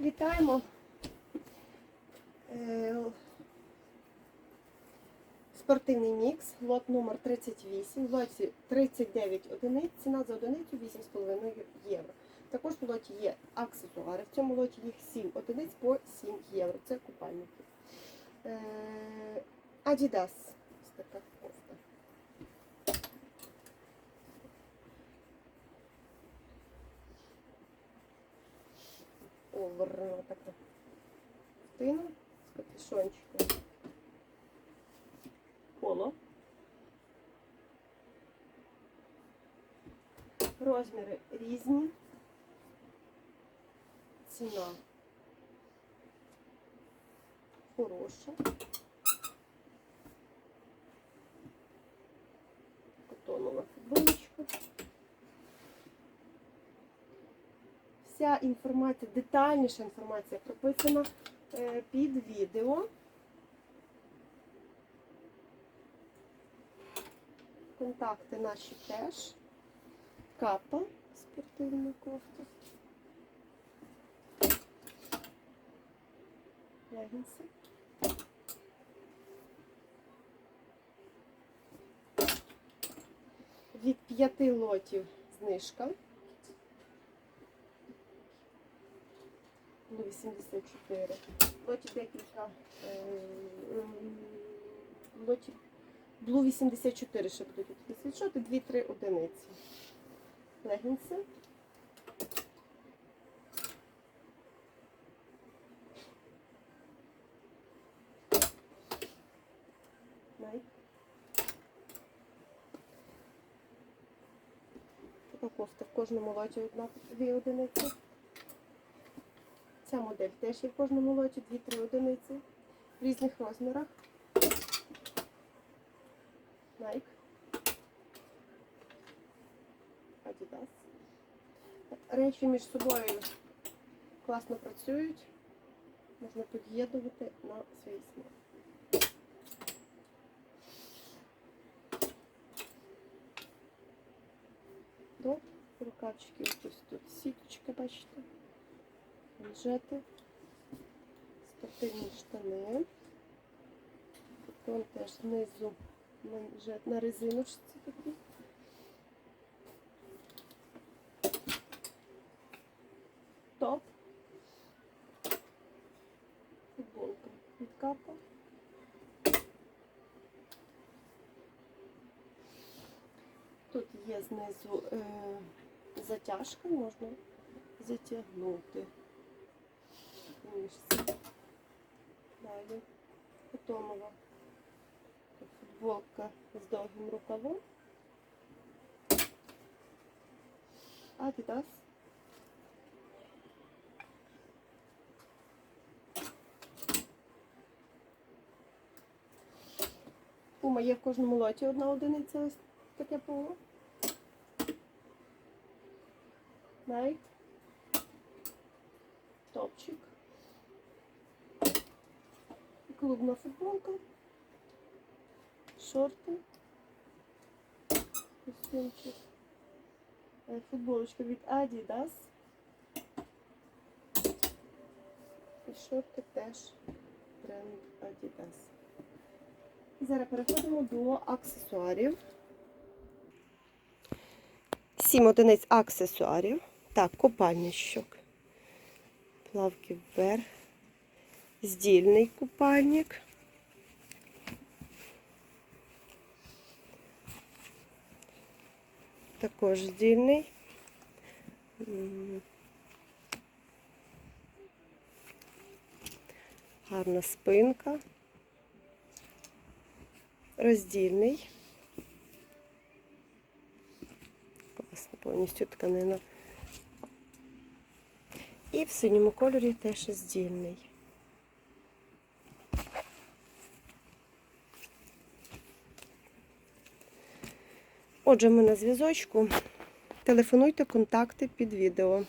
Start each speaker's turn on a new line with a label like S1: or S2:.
S1: Вітаємо. Е, Спортивний мікс, лот номер 38, в лоті 39 одиниць, ціна за одиницю 8,5 євро. Також в лоті є аксесуари. В цьому лоті їх 7 одиниць по 7 євро. Це купальники. Е, Adidas. Ось така кофта. Оверна така спина з капюшончиком. Поло. Розміри різні. Ціна хороша. Котонова футболочка. Вся інформація, детальніша інформація прописана е, під відео. Контакти наші теж. Капа спортивна кофта. Легінси. Від п'яти лотів знижка. Ну, 84. Лоті декілька. е, Лоті Блу 84 ще будуть світшоти, 2-3 одиниці. Легінси. Така кофта в кожному лоті одна дві одиниці. Ця модель теж є в кожному лоті 2-3 одиниці в різних розмірах. Nike. Adidas. Речі між собою класно працюють. Можна під'єднувати на свій смак. До рукавчики ось тут сіточка, бачите, манжети, спортивні штани. Вон теж знизу манжет на резиночці такі. Топ. Футболка від капа. Тут є знизу е, затяжка, можна затягнути мишці. Далі Потомова футболка з довгим рукавом. Adidas. Пума є в кожному лоті одна одиниця ось таке поло. Найк. Топчик. Клубна футболка. Шорти. Костюмчик. Е, Футболочка від Adidas. І шорти теж бренд Adidas. І зараз переходимо до аксесуарів. Сім одиниць аксесуарів. Так, купальничок. Плавки вверх. Здільний купальник. Також здільний. Гарна спинка. Роздільний. Класна повністю тканина. І в синьому кольорі теж здільний. Отже, ми на зв'язочку. Телефонуйте контакти під відео.